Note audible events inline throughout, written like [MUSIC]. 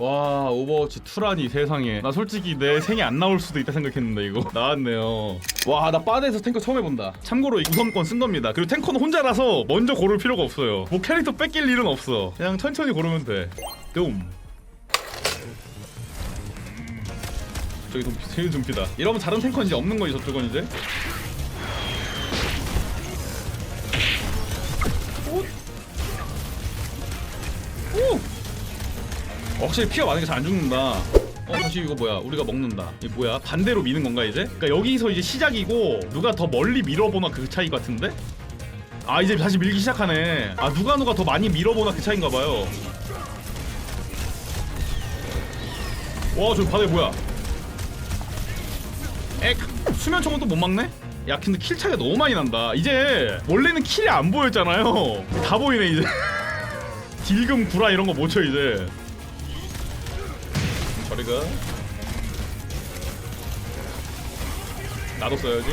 와 오버워치 2라니 세상에. 나 솔직히 내 생이 안 나올 수도 있다 생각했는데 이거. [LAUGHS] 나왔네요. 와나 바드에서 탱커 처음 해본다. 참고로 우선권 쓴 겁니다. 그리고 탱커는 혼자라서 먼저 고를 필요가 없어요. 뭐 캐릭터 뺏길 일은 없어. 그냥 천천히 고르면 돼. dum. 저기 좀 제일 dum피다. 이러면 다른 탱커는 이제 없는 거지 저쪽은 이제? 오! 어, 확실히 피가 많으니까 잘안 죽는다. 어, 다시 이거 뭐야? 우리가 먹는다. 이게 뭐야? 반대로 미는 건가 이제? 그러니까 여기서 이제 시작이고 누가 더 멀리 밀어보나 그 차이 같은데? 아 이제 다시 밀기 시작하네. 아 누가 누가 더 많이 밀어보나 그 차인가 봐요. 와, 저 바다에 뭐야? 액 수면 청은 또 못 막네? 야 근데 킬 차이가 너무 많이 난다. 이제 원래는 킬이 안 보였잖아요. 다 보이네 이제. [LAUGHS] 딜금 구라 이런 거 못 쳐 이제. 저리가. 나도 써야지.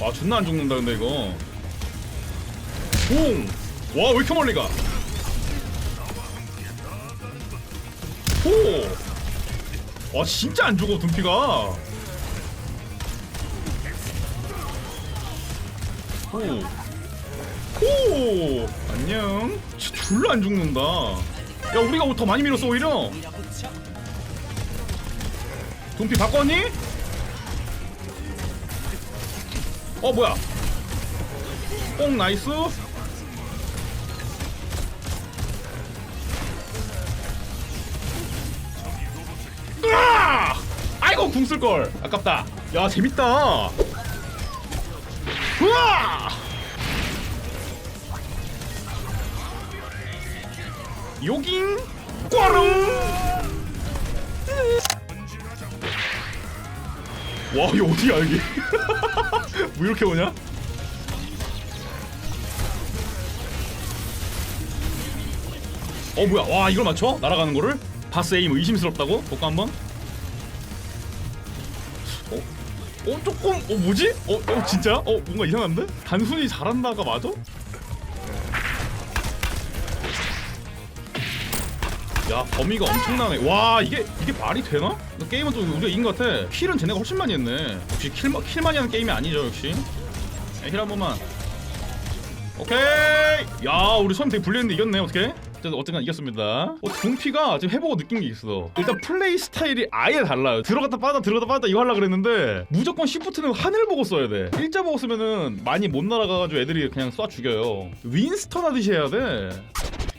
와 존나 안 죽는다 근데 이거. 봉! 와왜 이렇게 멀리 가? 오! 와 진짜 안 죽어 둠피가. 오. 오. 안녕. 진짜 졸라 안 죽는다. 야 우리가 더 많이 밀었어 오히려. 둠피 바꿨니? 어 뭐야? 뽕 나이스. 으아! 아이고 궁 쓸 걸. 아깝다. 야 재밌다. 우와! 요깅 꽈롱 와 이거 어디야 여기 [LAUGHS] 뭐 이렇게 오냐? 어 뭐야 와 이걸 맞춰? 날아가는 거를? 바스 에임 의심스럽다고? 볼까 한번? 어? 어 조금 어 뭐지? 어, 어 진짜? 어 뭔가 이상한데? 단순히 잘한다가 맞아? 야 범위가 엄청나네. 와 이게 이게 말이 되나? 게임은 좀 우리가 이긴 것 같아. 킬은 쟤네가 훨씬 많이 했네. 역시 킬, 킬 많이 하는 게임이 아니죠 역시? 야, 힐한 번만. 오케이! 야 우리 처음 되게 불리했는데 이겼네 어떻게? 어쨌든 이겼습니다. 어, 둠피가 지금 해보고 느낀 게 있어. 일단 플레이 스타일이 아예 달라요. 들어갔다 빠졌다 들어갔다 빠졌다 이거 하려고 그랬는데 무조건 시프트는 하늘 보고 써야 돼. 일자 보고 쓰면은 많이 못 날아가가지고 애들이 그냥 쏴 죽여요. 윈스턴 하듯이 해야 돼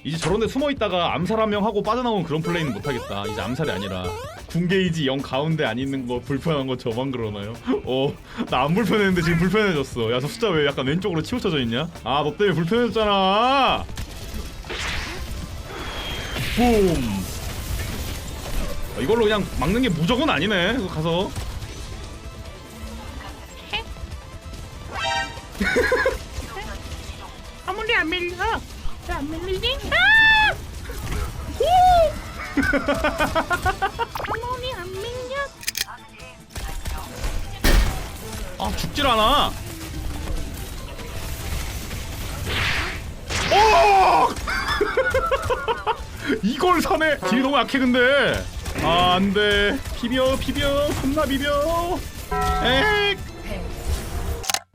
이제 저런 데 숨어 있다가 암살 한 명 하고 빠져나온 그런 플레이는 못 하겠다. 이제 암살이 아니라 궁게이지 영 가운데 안 있는 거 불편한 거 저만 그러나요? 어, 나 안 불편했는데 지금 불편해졌어. 야, 저 숫자 왜 약간 왼쪽으로 치우쳐져 있냐? 아, 너 때문에 불편해졌잖아. 붐. 어, 이걸로 그냥 막는 게 무조건 아니네. 이거 가서. [LAUGHS] [LAUGHS] 안 밀리지? 아! 아무리 안 밀려. 아, 죽질 않아. 오! [LAUGHS] 이걸 사네. 딜이 너무 약해 근데. 아, 안 돼. 비벼, 비벼. 겁나 비벼. 에이.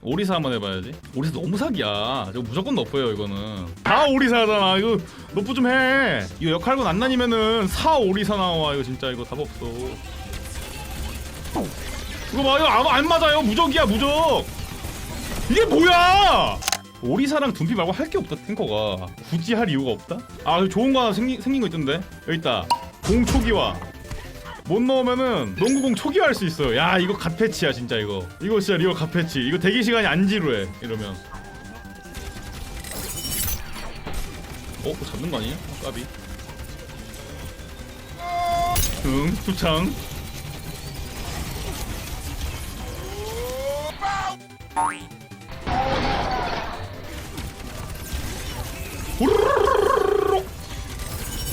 오리사 한번 해봐야지. 오리사 너무 사기야. 이거 무조건 너프예요 이거는. 다 오리사잖아. 이거 너프 좀 해. 이거 역할군 안 나뉘면은 사 오리사 나와. 이거 진짜 이거 답 없어. 이거 봐 이거 안, 안 맞아요. 무적이야 무적. 이게 뭐야? 오리사랑 둠피 말고 할 게 없다 탱커가 굳이 할 이유가 없다? 아 좋은 거 하나 생기, 생긴 거 있던데 여기 있다 공 초기화 못 넣으면은 농구공 초기화할 수 있어요. 야 이거 갓패치야 진짜 이거. 이거 진짜 리얼 갓패치. 이거 대기시간이 안 지루해 이러면. 어? 잡는 거 아니에요? 까비. 응 투창. 호로로로로로로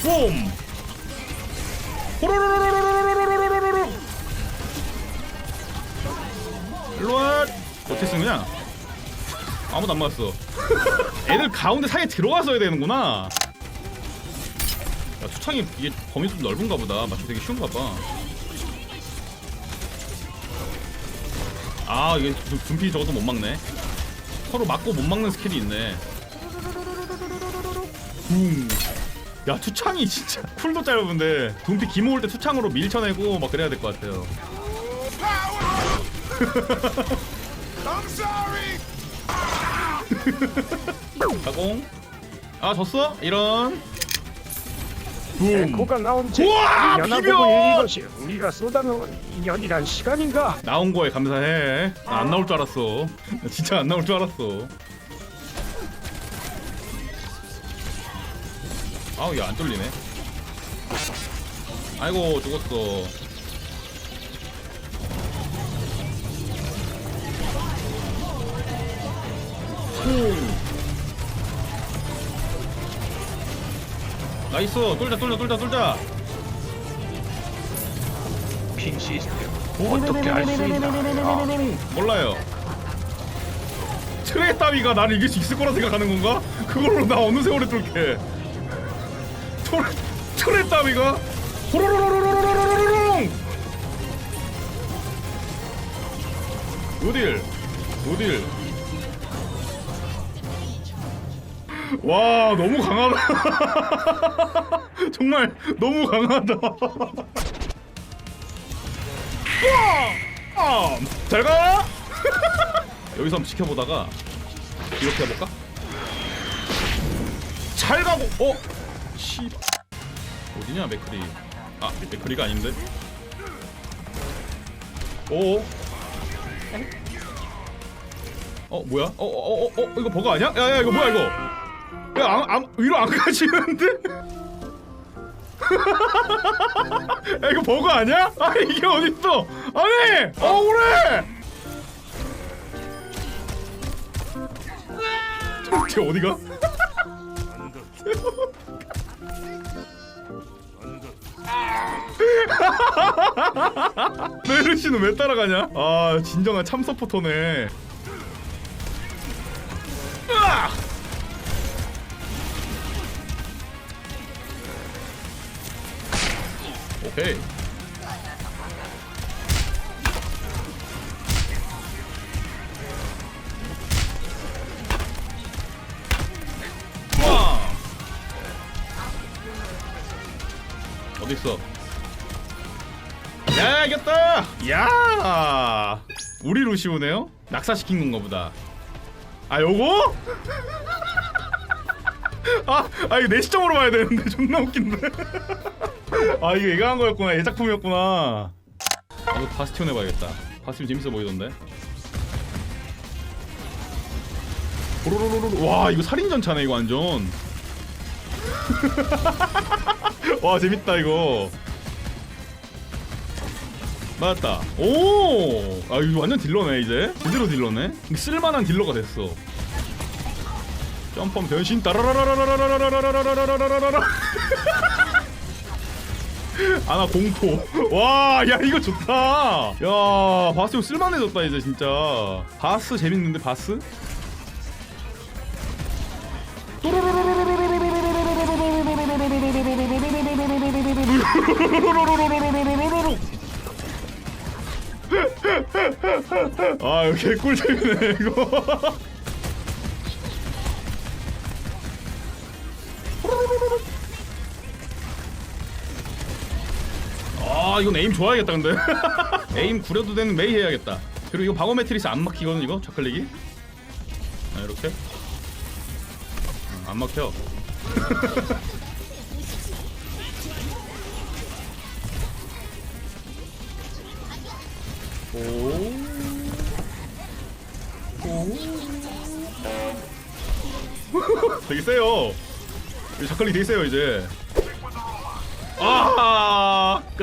홈 호로로로 쓰느냐 아무도 안 맞았어. 애들 가운데 사이에 들어갔어야 되는구나. 야, 투창이 이게 범위 좀 넓은가 보다. 맞추기 되게 쉬운가 봐 아 이게 둔- 둔피 저것도 못 막네. 서로 맞고 못 막는 스킬이 있네. 붕. 야 투창이 진짜 [LAUGHS] 쿨도 짧은데 둔피 기 모을 때 투창으로 밀쳐내고 막 그래야 될 것 같아요. [LAUGHS] 가공 [LAUGHS] 아 졌어? 이런. 붐. 에코가 나온 지 우와, 2년하고 비벼! 이것이 우리가 쏟아놓은 2년이란 시간인가? 나온 거에 감사해. 나 안 나올 줄 알았어. 나 진짜 안 나올 줄 알았어. 아우 얘안 뚫리네. 아이고 죽었어 나이스 뚫자 뚫자 뚫자 뚫자 핀 시스템 어떻게 할수 있나? 아, 몰라요. 트레 따위가 나를 이길 수 있을 거라 생각하는 건가? 그걸로 나 어느 세월에 뚫게. 트레 트레 따위가 호로로로로로로로로롱. 우딜 우딜. 와 너무 강하다. [LAUGHS] 정말 너무 강하다. 아, 잘 가. [LAUGHS] 여기서 한번 지켜보다가 이렇게 해볼까? 잘 가고. 어? 씨. 어디냐 맥크리? 아 맥크리가 아닌데. 오. 어 뭐야? 어어어어 어, 어, 어, 이거 버그 아니야? 야야 이거 뭐야 이거? 야 안, 안, 위로 안 가지는데? [LAUGHS] 야 이거 버그 아니야? 아 이게 어딨어? 아니 억울해! 쟤 어디가? [LAUGHS] 메르시는 왜 따라가냐? 아 진정한 참 서포터네. 으악! 오케이. 와! 어디 있어? 야 이겼다! 야! 우리 루시오네요? 낙사시킨 건가 보다. 아 요거? 아, 아 이거 내 시점으로 봐야 되는데. [LAUGHS] 존나 웃긴데. 아 이거 얘가 한 거였구나. 얘 작품이었구나. 아 이거 바스티온 해봐야겠다. 바스티온 재밌어 보이던데? 와 이거 살인 전차네 이거 완전. [LAUGHS] 와 재밌다 이거. 맞았다. 오 아 이거 완전 딜러네 이제. 제대로 딜러네? 쓸만한 딜러가 됐어 점프하면 변신. 따라라라라라라라라라라라라라라라라라 아나 공포 와 야 이거 좋다 야 바스 형 쓸만해졌다 이제 진짜 바스 재밌는데 바스 아 이거 개꿀잼이네 이거 아 이건 에임 좋아야겠다 근데. [LAUGHS] 에임 구려도 되는 메이 해야겠다. 그리고 이거 방어 매트리스 안 막히거든 이거? 좌클릭이? 아 이렇게? 어, 안 막혀. [LAUGHS] 오. [LAUGHS] 되게 세요. 이 자클릭 되게 세요 이제. 아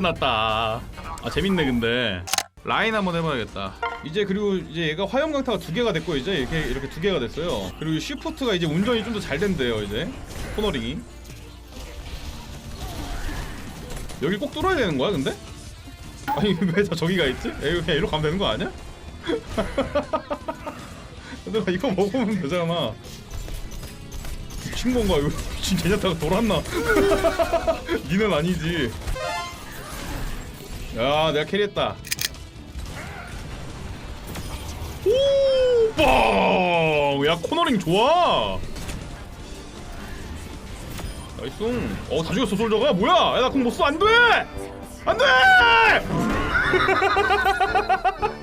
끝났다. 아 재밌네 근데 라인 한번 해봐야겠다. 이제 그리고 이제 얘가 화염 강타가 두 개가 됐고 이제 이렇게 이렇게 두 개가 됐어요. 그리고 쉬프트가 이제 운전이 좀 더 잘 된대요 이제 코너링이. 여기 꼭 뚫어야 되는 거야 근데? 아니 [LAUGHS] 왜 다 저기가 있지? 에이, 그냥 이리로 가면 되는 거 아니야? [LAUGHS] 얘들아 이거 먹으면 되잖아 미친 건가 이거 [LAUGHS] 미친 제냐타가 돌았나 니는 아니지 야 내가 캐리했다. 오빵! 야 코너링 좋아. 나이스. 어다 죽였어 솔저가? 뭐야? 야 나 공 못써. 안돼! 안돼! [LAUGHS]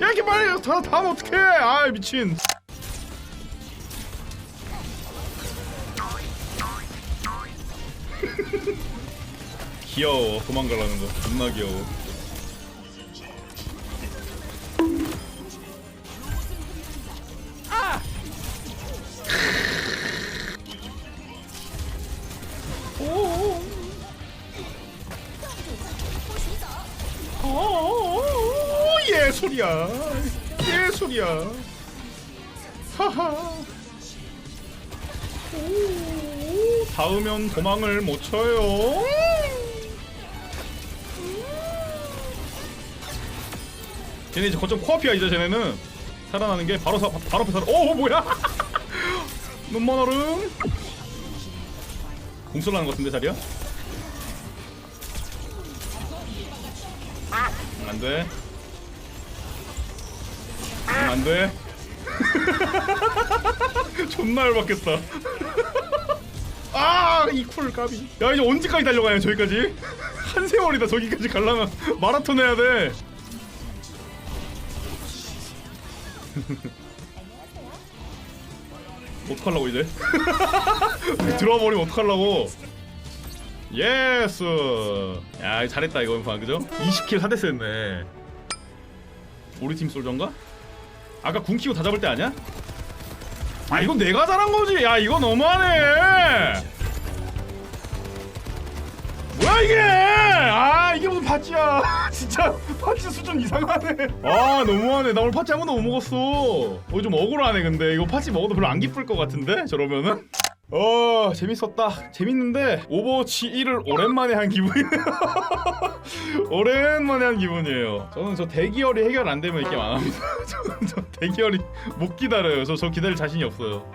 야 이렇게 빨리 다, 다 하면 어떡해? 아 미친. [LAUGHS] 귀여워. 도망가라는 거. 존나 귀여워 예술이야. 예술이야. 하하. 오, 닿으면 도망을 못 쳐요. 쟤네 이제 거점 코앞이야 이제 쟤네는 살아나는 게 바로 사, 바로 앞에 살아. 오 뭐야? [LAUGHS] 눈만 얼음. 공쏠라는 것 같은데 자리야? 응, 안 돼. 응, 안 돼. [LAUGHS] 존나 열받겠다. 아, 이 쿨 까비. 야, 이제 언제까지 달려가냐, 저기까지? 한 세월이다, 저기까지 가려면. 마라톤 해야 돼. [LAUGHS] 어떡하려고, 이제? [LAUGHS] 들어와 버리면 어떡하려고. 예스. 야, 잘했다, 이거, 봐, 그죠? 20킬 4데스 했네. 우리 팀 솔전가? 아까 궁 키고 다 잡을 때 아니야? 아 이건 내가 잘한 거지. 야 이거 너무하네. 뭐야 이게? 아 이게 무슨 파츠야? [LAUGHS] 진짜 파츠 수준 이상하네. 아 너무하네. 나 오늘 파츠 한 번도 못 먹었어. 어 좀 억울하네 근데 이거 파츠 먹어도 별로 안 기쁠 것 같은데 저러면은. 어 재밌었다. 재밌는데 오버워치 1을 오랜만에 한 기분이네요. [LAUGHS] 오랜만에 한 기분이에요. 저는 저 대기열이 해결 안 되면 이 게임 안 합니다. [LAUGHS] 저는 저 대기열이 못 기다려요. 저 저 기다릴 자신이 없어요.